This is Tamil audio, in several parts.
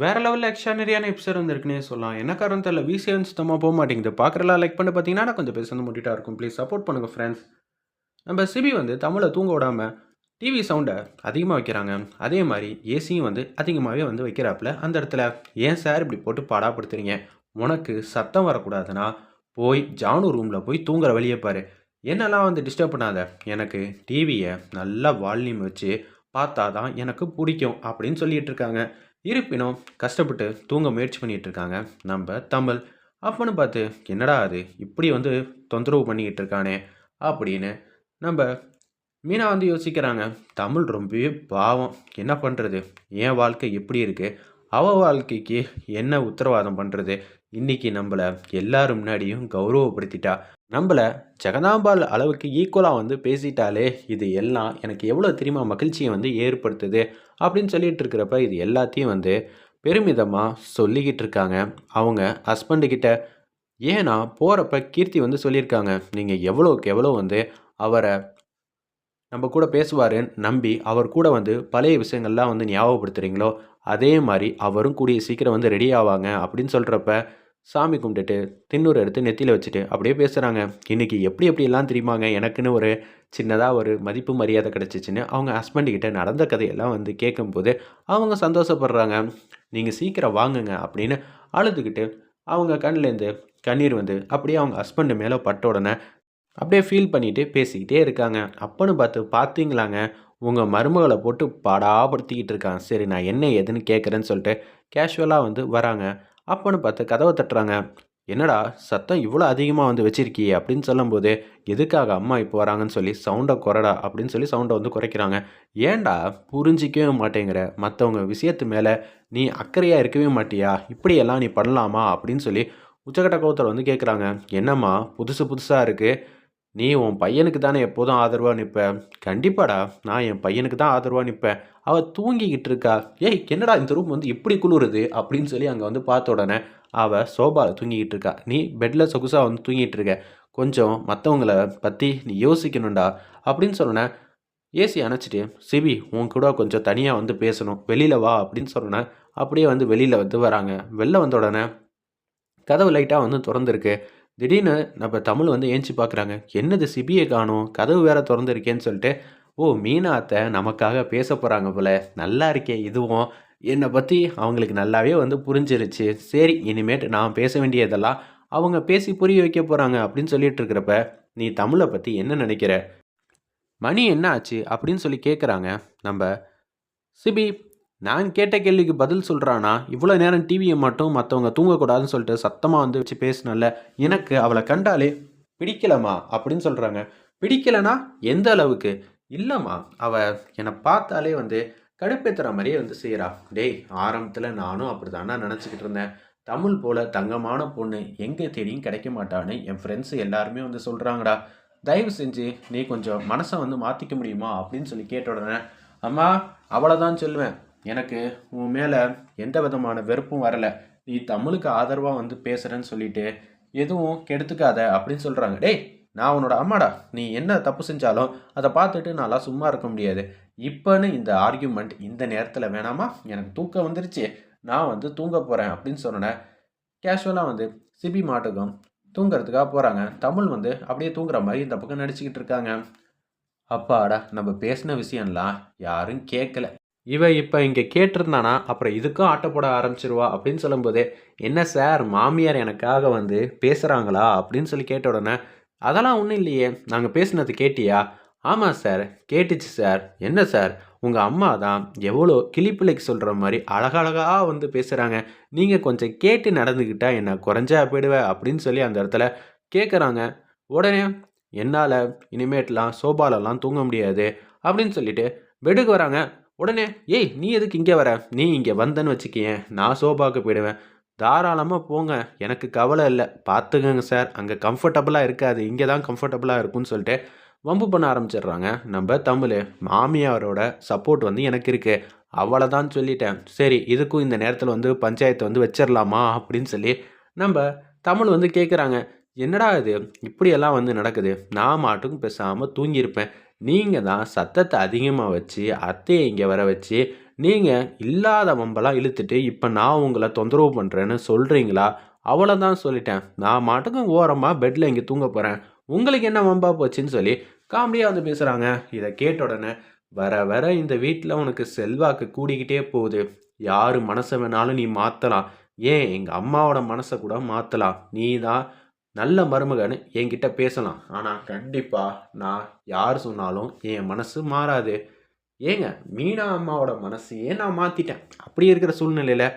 வேற லெவலில் எக்ஸ்ட்ரானரியான எபிசோட் வந்திருக்குனே சொல்லலாம். என்ன காரணம் தெரியல? விசிஎன் சுத்தமாக போக மாட்டேங்குது. பார்க்குறலாம் லைக் பண்ணி பார்த்தீங்கன்னா நான் கொஞ்சம் பேச வந்து முட்டிட்டா இருக்கும். ப்ளீஸ் சப்போர்ட் பண்ணுங்கள் ஃப்ரெண்ட்ஸ் நம்ம சிபி வந்து தமிழை தூங்க விடாமல் டிவி சவுண்டை அதிகமாக வைக்கிறாங்க. அதே மாதிரி ஏசியும் வந்து அதிகமாகவே வந்து வைக்கிறாப்புல. அந்த இடத்துல ஏன் சார் இப்படி போட்டு பாடாப்படுத்துறீங்க? உனக்கு சத்தம் வரக்கூடாதுன்னா போய் ஜானு ரூமில் போய் தூங்குற வழியே பாரு. என்னெல்லாம் வந்து டிஸ்டர்ப் பண்ணாத? எனக்கு டிவியை நல்லா வால்யூம் வச்சு பார்த்தா தான் எனக்கு பிடிக்கும் அப்படின்னு சொல்லிட்டு இருக்காங்க. இருப்பினும் கஷ்டப்பட்டு தூங்க முயற்சி பண்ணிகிட்டு இருக்காங்க நம்ம தமிழ் அப்பன்னு பார்த்து என்னடா அது? இப்படி வந்து தொந்தரவு பண்ணிக்கிட்டு இருக்கானே அப்படின்னு நம்ம மீனா வந்து யோசிக்கிறாங்க. தமிழ் ரொம்பவே பாவம். என்ன பண்ணுறது என் வாழ்க்கை எப்படி இருக்குது அவ வாழ்க்கைக்கு என்ன உத்தரவாதம் பண்ணுறது இன்னைக்கு நம்மளை எல்லாரும் முன்னாடியும் கௌரவப்படுத்திட்டா. நம்மளை ஜெகதாம்பாள் அளவுக்கு ஈக்குவலாக வந்து பேசிட்டாலே இது எல்லாம் எனக்கு எவ்வளோ தெரியுமா மகிழ்ச்சியை வந்து ஏற்படுத்துது அப்படின்னு சொல்லிட்டு இருக்கிறப்ப இது எல்லாத்தையும் வந்து பெருமிதமாக சொல்லிக்கிட்டு இருக்காங்க. அவங்க ஹஸ்பண்டுக்கிட்ட ஏன்னா போகிறப்ப கீர்த்தி வந்து சொல்லியிருக்காங்க நீங்கள் எவ்வளோக்கு எவ்வளோ வந்து அவரை நம்ம கூட பேசுவாருன்னு நம்பி அவர் கூட வந்து பழைய விஷயங்கள்லாம் வந்து ஞாபகப்படுத்துகிறீங்களோ அதே மாதிரி அவரும் கூடிய சீக்கிரம் வந்து ரெடி ஆவாங்க அப்படின்னு சொல்கிறப்ப சாமி கும்பிட்டுட்டு தின்னூர் எடுத்து நெத்தியில் வச்சுட்டு அப்படியே பேசுகிறாங்க இன்றைக்கி எப்படி எப்படியெல்லாம் தெரியுமாங்க? எனக்குன்னு ஒரு சின்னதாக ஒரு மதிப்பு மரியாதை கிடச்சிச்சின்னு அவங்க ஹஸ்பண்டுக்கிட்ட நடந்த கதையெல்லாம் வந்து கேட்கும்போது அவங்க சந்தோஷப்படுறாங்க. நீங்கள் சீக்கிரம் வாங்குங்க அப்படின்னு அழுதுகிட்டு அவங்க கண்ணிலேருந்து கண்ணீர் வந்து அப்படியே அவங்க ஹஸ்பண்டு மேலே பட்ட உடனே அப்படியே ஃபீல் பண்ணிட்டு பேசிக்கிட்டே இருக்காங்க. அப்பன்னு பார்த்து பார்த்தீங்களாங்க உங்கள் மருமகளை போட்டு பாடாப்படுத்திக்கிட்டு இருக்கான். சரி நான் என்ன ஏதுன்னு கேட்குறேன்னு சொல்லிட்டு கேஷுவலாக வந்து வராங்க. அப்போன்னு பார்த்து கதவை தட்டுறாங்க. என்னடா சத்தம் இவ்வளோ அதிகமாக வந்து வச்சிருக்கியே? அப்படின்னு சொல்லும்போது எதுக்காக அம்மா இப்போ வராங்கன்னு சொல்லி சவுண்டை குறடா? அப்படின்னு சொல்லி சவுண்டை வந்து குறைக்கிறாங்க. ஏன்டா புரிஞ்சிக்கவே மாட்டேங்கிற. மற்றவங்க விஷயத்து மேலே நீ அக்கறையாக இருக்கவே மாட்டியா? இப்படியெல்லாம் நீ பண்ணலாமா? அப்படின்னு சொல்லி உச்சக்கட்ட கோத்தர் வந்து கேட்குறாங்க என்னம்மா புதுசு புதுசாக இருக்குது நீ உன் பையனுக்கு தானே எப்போதும் ஆதரவாக நிற்ப கண்டிப்பாடா நான் என் பையனுக்கு தான் ஆதரவாக நிற்பேன் அவள் தூங்கிக்கிட்டு இருக்கா. ஏய் என்னடா இந்த ரூம் வந்து இப்படி குளிருது? அப்படின்னு சொல்லி அங்கே வந்து பார்த்த உடனே அவள் சோபாவில் தூங்கிக்கிட்டு இருக்கா. நீ பெட்டில் சொகுசாக வந்து தூங்கிட்டு இருக்க. கொஞ்சம் மற்றவங்கள பற்றி நீ யோசிக்கணும்டா அப்படின்னு சொன்னேன் ஏசி அணைச்சிட்டு சிபி உன் கூட கொஞ்சம் தனியாக வந்து பேசணும். வெளியில் வா அப்படின்னு சொன்னேன் அப்படியே வந்து வெளியில் வந்து வராங்க. வெளில வந்த உடனே கதவு லைட்டாக வந்து திறந்துருக்கு. திடீர்னு நம்ம தமிழ் வந்து ஏஞ்சி பார்க்குறாங்க. என்னது சிபியை காணும்? கதவு வேற திறந்துருக்கேன்னு சொல்லிட்டு ஓ மீனா அத்தை நமக்காக பேச போகிறாங்க போல. நல்லா இருக்கே இதுவும். என்னை பற்றி அவங்களுக்கு நல்லாவே வந்து புரிஞ்சிருச்சு. சரி இனிமேட்டு நான் பேச வேண்டியதெல்லாம் அவங்க பேசி புரிய வைக்க போகிறாங்க அப்படின்னு சொல்லிட்டு இருக்கிறப்ப நீ தமிழை பற்றி என்ன நினைக்கிற? மணி என்ன ஆச்சு? அப்படின்னு சொல்லி கேட்குறாங்க நம்ம சிபி நான் கேட்ட கேள்விக்கு பதில் சொல்கிறானா இவ்வளோ நேரம் டிவியை மட்டும் மற்றவங்க தூங்கக்கூடாதுன்னு சொல்லிட்டு சத்தமாக வந்து வச்சு பேசினல எனக்கு அவளை கண்டாலே பிடிக்கலம்மா அப்படின்னு சொல்கிறாங்க பிடிக்கலனா எந்த அளவுக்கு? இல்லைம்மா அவள் என்னை பார்த்தாலே வந்து கடுப்பேற்றுற மாதிரியே வந்து செய்கிறா டேய் ஆரம்பத்தில் நானும் அப்படி தானே நினச்சிக்கிட்டு இருந்தேன். தமிழ் போல் தங்கமான பொண்ணு எங்கே தேடியும் கிடைக்க மாட்டான்னு என் ஃப்ரெண்ட்ஸ் எல்லாருமே வந்து சொல்கிறாங்கடா தயவு செஞ்சு நீ கொஞ்சம் மனசை வந்து மாற்றிக்க முடியுமா அப்படின்னு சொல்லி கேட்ட உடனே அம்மா அவளை தான் சொல்லுவேன். எனக்கு உன் மேலே எந்த விதமான வெறுப்பும் வரலை. நீ தமிழுக்கு ஆதரவாக வந்து பேசுகிறேன்னு சொல்லிட்டு எதுவும் கெடுத்துக்காத அப்படின்னு சொல்கிறாங்க டேய் நான் உன்னோட அம்மாடா. நீ என்ன தப்பு செஞ்சாலும் அதை பார்த்துட்டு நான்லாம் சும்மா இருக்க முடியாது. இப்போன்னு இந்த ஆர்கியூமெண்ட் இந்த நேரத்தில் வேணாமா? எனக்கு தூக்கம் வந்துருச்சு. நான் வந்து தூங்க போகிறேன் அப்படின்னு சொன்னேன் கேஷுவலாக வந்து சிபி மாட்டுக்கும் தூங்குறதுக்காக போகிறாங்க தமிழ் வந்து அப்படியே தூங்குற மாதிரி இந்த பக்கம் நடிச்சுக்கிட்டு இருக்காங்க. அப்பாடா நம்ம பேசின விஷயம்லாம் யாரும் கேட்கல இவன் இப்போ இங்கே கேட்டிருந்தானா? அப்புறம் இதுக்கும் ஆட்டோ போட ஆரம்பிச்சிருவா அப்படின்னு சொல்லும்போது என்ன சார் மாமியார் எனக்காக வந்து பேசுகிறாங்களா அப்படின்னு சொல்லி கேட்ட உடனே அதெல்லாம் ஒன்றும் இல்லையே நாங்கள் பேசுனது கேட்டியா? ஆமாம் சார் கேட்டுச்சு சார். என்ன சார் உங்கள் அம்மா தான் எவ்வளோ கிளிப்பிள்ளைக்கு சொல்கிற மாதிரி அழகழகாக வந்து பேசுகிறாங்க நீங்கள் கொஞ்சம் கேட்டு நடந்துக்கிட்டால் என்ன குறைஞ்சா போயிடுவேன் அப்படின்னு சொல்லி அந்த இடத்துல கேட்குறாங்க உடனே என்னால் இனிமேட்லாம் சோபாலெல்லாம் தூங்க முடியாது அப்படின்னு சொல்லிட்டு பெடுக்கு வராங்க. உடனே ஏய் நீ எதுக்கு இங்கே வர? நீ இங்கே வந்தேன்னு வச்சுக்கியேன் நான் சோபாவுக்கு போயிடுவேன். தாராளமாக போங்க. எனக்கு கவலை இல்லை. பார்த்துக்கங்க சார் அங்கே கம்ஃபர்டபுளாக இருக்காது. இங்கே தான் கம்ஃபர்டபுளாக இருக்கும்னு சொல்லிட்டு வம்பு பண்ண ஆரம்பிச்சிடுறாங்க. நம்ம தமிழ் மாமியாரோட சப்போர்ட் வந்து எனக்கு இருக்குது அவ்வளோதான் சொல்லிட்டேன். சரி இதுக்கும் இந்த நேரத்தில் வந்து பஞ்சாயத்தை வந்து வச்சிடலாமா? அப்படின்னு சொல்லி நம்ம தமிழ் வந்து கேட்குறாங்க என்னடா இது? இப்படியெல்லாம் வந்து நடக்குது. நான் மாட்டுக்கும் பேசாமல் தூங்கியிருப்பேன். நீங்கள் தான் சத்தத்தை அதிகமாக வச்சு அத்தையை இங்கே வர வச்சு நீங்கள் இல்லாத வம்பெல்லாம் இழுத்துட்டு இப்போ நான் உங்களை தொந்தரவு பண்ணுறேன்னு சொல்கிறீங்களா அவ்வளோதான் சொல்லிட்டேன். நான் மாட்டுக்கும் ஓரமாக பெட்டில் இங்கே தூங்க போகிறேன் உங்களுக்கு என்ன வம்பா போச்சுன்னு சொல்லி காமெடியாக வந்து பேசுகிறாங்க இதை கேட்ட உடனே வர வர இந்த வீட்டில் உனக்கு செல்வாக்கு கூடிக்கிட்டே போகுது. யார் மனசை வேணாலும் நீ மாற்றலாம் ஏன் எங்கள் அம்மாவோட மனசை கூட மாற்றலாம் நீ தான் நல்ல மருமகன்னு என்கிட்ட பேசலாம். ஆனால் கண்டிப்பாக நான் யார் சொன்னாலும் என் மனசு மாறாது. ஏங்க மீனா அம்மாவோட மனசையே நான் மாற்றிட்டேன் அப்படி இருக்கிற சூழ்நிலையில்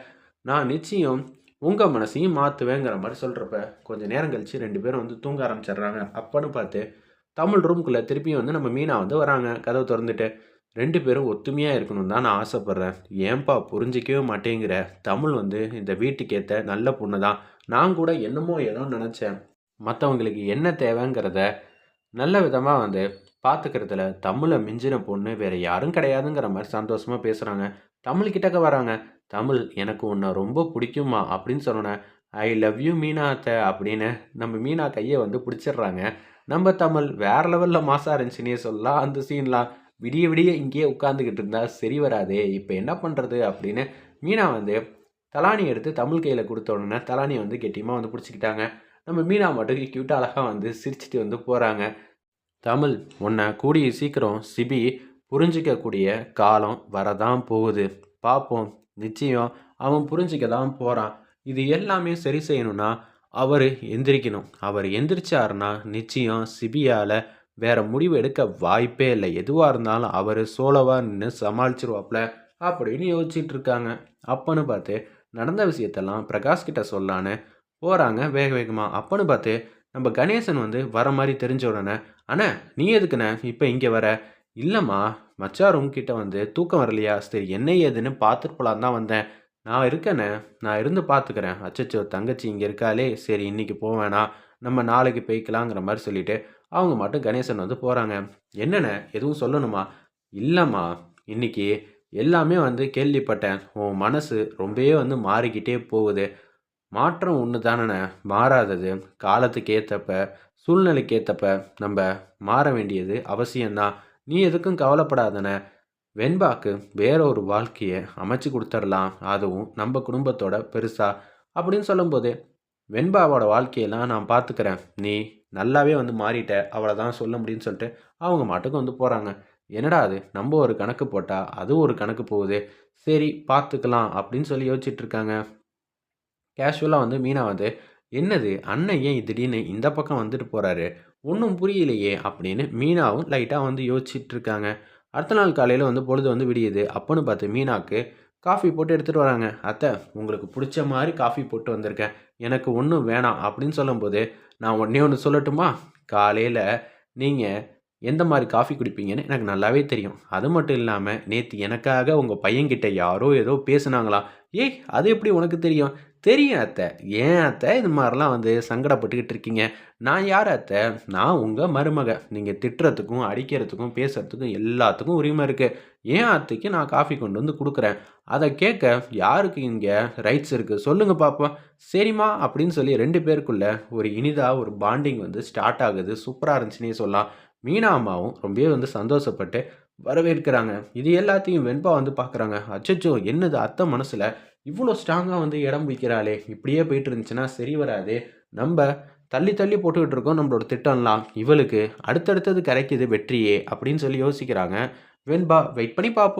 நான் நிச்சயம் உங்கள் மனசையும் மாற்றுவேங்கிற மாதிரி சொல்கிறப்ப கொஞ்சம் நேரம் கழித்து ரெண்டு பேரும் வந்து தூங்க ஆரம்பிச்சிடுறாங்க. அப்பன்னு பார்த்து தமிழ் ரூம்குள்ளே திருப்பியும் வந்து நம்ம மீனா வந்து வராங்க. கதவை திறந்துட்டு ரெண்டு பேரும் ஒத்துமையாக இருக்கணும் தான் நான் ஆசைப்பட்றேன். ஏன்பா புரிஞ்சிக்கவே மாட்டேங்கிற தமிழ் வந்து இந்த வீட்டுக்கேற்ற நல்ல பொண்ணு தான் நான் கூட என்னமோ ஏதோ நினச்சேன். மற்றவங்களுக்கு என்ன தேவைங்கிறத நல்ல விதமாக வந்து பார்த்துக்கிறதுல தமிழை மிஞ்சின பொண்ணு வேறு யாரும் கிடையாதுங்கிற மாதிரி சந்தோஷமாக பேசுகிறாங்க தமிழ் கிட்டக்க வராங்க. தமிழ் எனக்கு உன்னை ரொம்ப பிடிக்குமா அப்படின்னு சொன்னேன் ஐ லவ் யூ மீனாத்தை அப்படின்னு நம்ம மீனா கையை வந்து பிடிச்சிடுறாங்க. நம்ம தமிழ் வேறு லெவலில் மாசாக இருந்துச்சுன்னே சொல்லலாம். அந்த சீன்லாம் விடிய விடிய இங்கேயே உட்காந்துக்கிட்டு இருந்தால் சரி வராதே இப்போ என்ன பண்ணுறது அப்படின்னு மீனா வந்து தலானி எடுத்து தமிழ் கையில் கொடுத்த உடனே தலானியை வந்து கெட்டியமாக வந்து பிடிச்சிக்கிட்டாங்க. நம்ம மீனா மட்டும் க்யூட்டாக அழகாக வந்து சிரிச்சிட்டு வந்து போகிறாங்க தமிழ் உன்னை கூடிய சீக்கிரம் சிபி புரிஞ்சிக்கக்கூடிய காலம் வரதான் போகுது. பார்ப்போம் நிச்சயம் அவன் புரிஞ்சிக்க தான் போகிறான் இது எல்லாமே சரி செய்யணும்னா அவர் எந்திரிக்கணும். அவர் எந்திரிச்சாருன்னா நிச்சயம் சிபியால் வேறு முடிவு எடுக்க வாய்ப்பே இல்லை. எதுவாக இருந்தாலும் அவர் சோலவாக நின்று சமாளிச்சிருவாப்ல அப்படின்னு யோசிச்சுட்டு இருக்காங்க. அப்பன்னு பார்த்து நடந்த விஷயத்தெல்லாம் பிரகாஷ் கிட்ட சொல்லான்னு போகிறாங்க வேக வேகமாக அப்போன்னு பார்த்து நம்ம கணேசன் வந்து வர மாதிரி தெரிஞ்ச உடனே அண்ணா நீ எதுக்குண்ணே இப்போ இங்கே வர? இல்லைம்மா மச்சா ரூம் கிட்ட வந்து தூக்கம் வரலையா? சரி என்ன ஏதுன்னு பார்த்துட்டு போலான்னு தான் வந்தேன். நான் இருக்கேனே நான் இருந்து பார்த்துக்கிறேன். அச்சச்சோ தங்கச்சி இங்கே இருக்காளே சரி இன்றைக்கி போவேணா நம்ம நாளைக்கு போய்க்கலாங்கிற மாதிரி சொல்லிட்டு அவங்க மட்டும் கணேசன் வந்து போகிறாங்க என்னண்ணே எதுவும் சொல்லணுமா? இல்லைம்மா இன்றைக்கி எல்லாமே வந்து கேள்விப்பட்டேன். உன் மனசு ரொம்பவே வந்து மாறிக்கிட்டே போகுது. மாற்றம் ஒன்று தானே மாறாதது. காலத்துக்கு ஏற்றப்ப சூழ்நிலைக்கு ஏற்றப்ப நம்ம மாற வேண்டியது அவசியம்தான். நீ எதுக்கும் கவலைப்படாதன வெண்பாக்கு வேற ஒரு வாழ்க்கையை அமைச்சு கொடுத்துடலாம் அதுவும் நம்ம குடும்பத்தோட பெருசா அப்படின்னு சொல்லும்போது வெண்பாவோட வாழ்க்கையெல்லாம் நான் பார்த்துக்கிறேன் நீ நல்லாவே வந்து மாறிட்ட. அவளை தான் சொல்ல முடியும்னு சொல்லிட்டு அவங்க மாட்டுக்கு வந்து போகிறாங்க என்னடா அது? நம்ம ஒரு கணக்கு போட்டால் அதுவும் ஒரு கணக்கு போகுது. சரி பார்த்துக்கலாம் அப்படின்னு சொல்லி யோசிச்சுட்டு இருக்காங்க. கேஷுவலாக வந்து மீனா வந்து என்னது? அண்ணன் ஏன் திடீர்னு இந்த பக்கம் வந்துட்டு போகிறாரு ஒன்றும் புரியலையே அப்படின்னு மீனாவும் லைட்டாக வந்து யோசிச்சுட்டு இருக்காங்க அடுத்த நாள் காலையில் வந்து பொழுது வந்து விடியுது. அப்போன்னு பார்த்து மீனாக்கு காஃபி போட்டு எடுத்துகிட்டு வராங்க. அத்தை உங்களுக்கு பிடிச்ச மாதிரி காஃபி போட்டு வந்திருக்கேன். எனக்கு ஒன்றும் வேணாம் அப்படின்னு சொல்லும்போது நான் ஒன்றே ஒன்று சொல்லட்டுமா? காலையில் நீங்கள் எந்த மாதிரி காஃபி குடிப்பீங்கன்னு எனக்கு நல்லாவே தெரியும். அது மட்டும் இல்லாமல் நேற்று எனக்காக உங்கள் பையன்கிட்ட யாரோ ஏதோ பேசுனாங்களா? ஏய் அது எப்படி உனக்கு தெரியும்? தெரியும் அத்தை. ஏன் அத்தை? இது மாதிரிலாம் வந்து சங்கடப்பட்டுக்கிட்டு இருக்கீங்க. நான் யார் அத்தை? நான் உங்கள் மருமக. நீங்கள் திட்டுறதுக்கும் அடிக்கிறதுக்கும் பேசுகிறதுக்கும் எல்லாத்துக்கும் உரிமை இருக்குது ஏன் அத்தைக்கு நான் காஃபி கொண்டு வந்து கொடுக்குறேன்? அதை கேட்க யாருக்கு இங்கே ரைட்ஸ் இருக்குது சொல்லுங்கள் பார்ப்போம் சரிம்மா அப்படின்னு சொல்லி ரெண்டு பேருக்குள்ளே ஒரு இனிதாக ஒரு பாண்டிங் வந்து ஸ்டார்ட் ஆகுது. சூப்பராக இருந்துச்சுன்னே சொல்லலாம். மீனா அம்மாவும் ரொம்பவே வந்து சந்தோஷப்பட்டு வரவேற்கிறாங்க. இது எல்லாத்தையும் வெண்பா வந்து பார்க்குறாங்க அச்சச்சோ என்னது அத்தை மனசில் இவ்வளோ ஸ்ட்ராங்காக வந்து இடம் பிடிக்கிறாளே. இப்படியே போயிட்டு இருந்துச்சுன்னா சரி வராது. நம்ம தள்ளி தள்ளி போட்டுக்கிட்டு இருக்கோம் நம்மளோட திட்டம்லாம். இவளுக்கு அடுத்தடுத்தது கிடைக்கிது வெற்றியே அப்படின்னு சொல்லி யோசிக்கிறாங்க. வெண்பா வெயிட் பண்ணி பார்ப்போம்